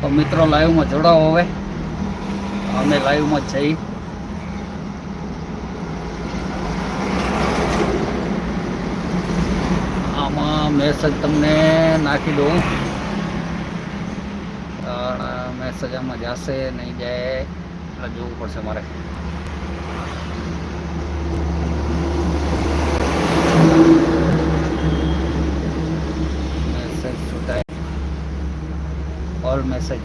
તો મિત્રો લાઈવમાં જોડાવો હવે. અમે લાઈવમાં જઈ આમાં મેસેજ તમને નાખી દઉં. મેસેજ આમાં જશે, નહીં જાય, એટલે જોવું પડશે મારે મેસેજ છૂટાય ઓલ મેસેજ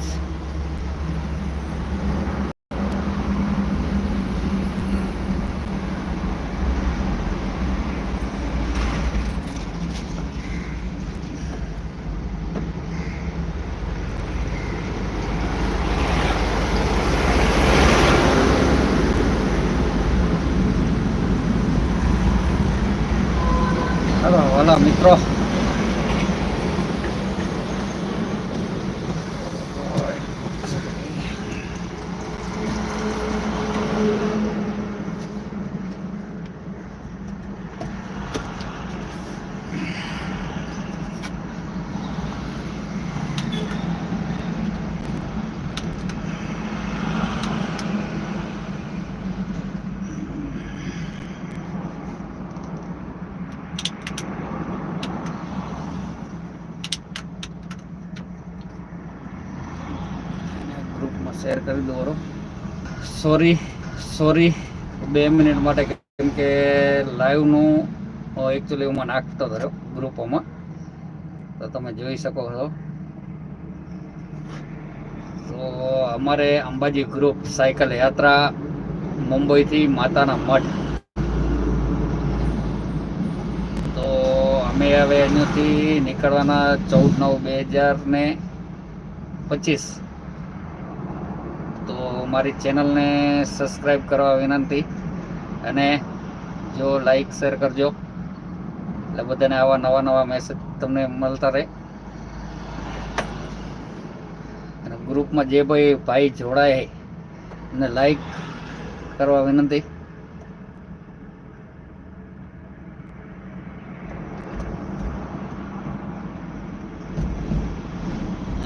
હાલો હાલો મિત્રો ગ્રુપમાં શેર કરી દો બરો સોરી સોરી બે મિનિટ માટે કેમ કે લાઈવનું એકચ્યુઅલી હું નાખતો હતો ગ્રુપોમાં તો તમે જોઈ શકો છો. તો અમારે અંબાજી ગ્રુપ સાયકલ યાત્રા મુંબઈથી માતાના મઠ તો અમે હવે અહીંયાથી નીકળવાના ચૌદ નવ બે હજાર ને પચીસ. મારી ચેનલને સબસ્ક્રાઈબ કરવા વિનંતી અને જો લાઈક શેર કરજો. એટલે બધાને આવા નવા નવા મેસેજ તમને મળતા રહે. અને ગ્રુપમાં જે ભાઈ ભાઈ જોડાય એને લાઈક કરવા વિનંતી.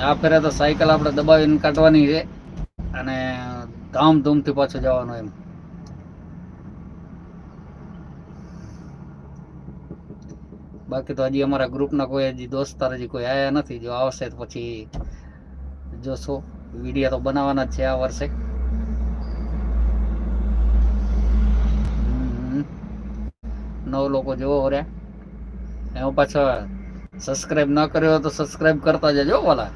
આ ફેરે તો સાયકલ આપણે દબાવીને કાઢવાની છે. અને ધામધૂમથી પાછું જવાનું એમ. બાકી તો હજી અમારા ગ્રુપના કોઈ હજી દોસ્તાર હજી કોઈ આવ્યા નથી. જો આવશે તો પછી જોશો. વીડિયો તો બનાવવાના જ છે આ વર્ષે. નવ લોકો જોવો રહ્યા. એમાં પાછા સબસ્ક્રાઇબ ન કર્યો તો સબસ્ક્રાઇબ કરતા જજો વાલા.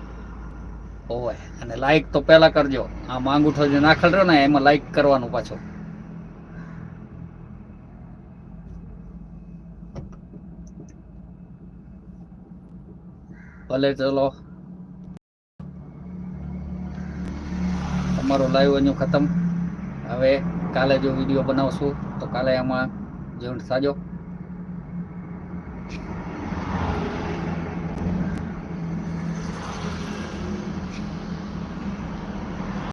હોય અને લાઈક તો પહેલા કરજો. આ માંગુઠો જે નાખેલ રહ્યો ને, એમાં લાઈક કરવાનું પાછો. ભલે ચલો. તમારો લાઈવ એનું ખતમ. હવે કાલે જો વીડિયો બનાવશું, તો કાલે એમાં જોઈન્ટ થાજો